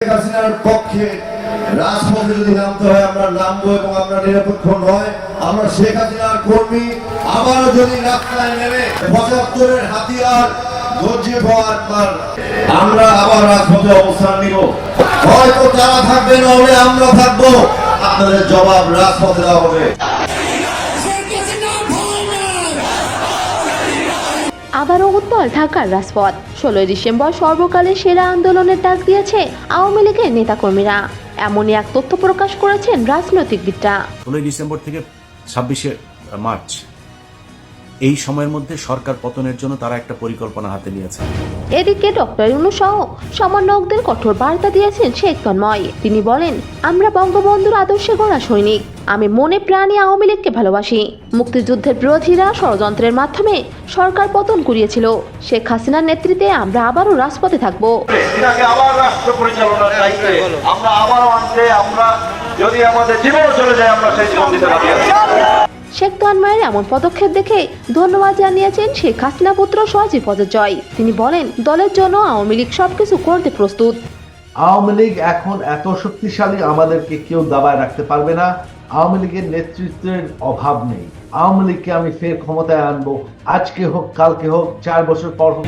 হাসিনার পক্ষে রাজপথে যদি নামতে হয়, আমরা নামবো এবং আমরা নিরপেক্ষ নয়। আমরা শেখ হাসিনার কর্মী, আবারও যদি রাস্তায় নেমে পঁচাত্তরের হাতিয়ার গর্জে পাওয়ার পর আমরা আবার রাজপথে অবস্থান নিব। হয়তো তারা থাকবে, না হলে আমরা থাকব। আপনাদের জবাব রাজপথে দেওয়া হবে। আবারও উত্তল ঢাকার রাজপথ। ষোলোই ডিসেম্বর সর্বকালের সেরা আন্দোলনের ডাক দিয়েছে আওয়ামী লীগের নেতাকর্মীরা। এমনই এক তথ্য প্রকাশ করেছেন রাজনৈতিকবিদরা ষোলোই ডিসেম্বর থেকে ছাব্বিশে মার্চ এই সময়ের মধ্যে সরকার পতনের জন্য তারা একটা পরিকল্পনা হাতে নিয়েছে। এদিকে ডক্টর ইউনু সহ সমন্বয়কদের কঠোর বার্তা দিয়েছেন শেখ তন্ময়। তিনি বলেন আমরা বঙ্গবন্ধুর আদর্শে গড়া সৈনিক। আমি মনে প্রাণে আওয়ামী লীগকে ভালোবাসি। মুক্তিযুদ্ধের বিরোধীরা ষড়যন্ত্রের মাধ্যমে সরকার পতন করিয়েছিল। শেখ হাসিনার নেতৃত্বে আমরা আবারও রাজপথে থাকব। আবার রাষ্ট্র পরিচালনার দায়িত্বে আমরা আবারও আনতে আমরা যদি আমাদের জীবনও চলে যায় আমরা সেই জীবন দিতে আছি। শেখ তন্ময়ের এমন পদক্ষেপ দেখে ধন্যবাদ জানিয়েছেন শেখ হাসিনা পুত্র সজীব জয় তিনি বলেন, দলের জন্য আওয়ামী লীগ সবকিছু করতে প্রস্তুত। আওয়ামী লীগ এখন এত শক্তিশালী আমাদেরকে কেউ দাবায় রাখতে পারবে না। আওয়ামী লীগের নেতৃত্বের অভাব নেই। আওয়ামী লীগকে আমি ফের ক্ষমতায় আনব। আজকে হোক, কালকে হোক, চার বছর পর হোক।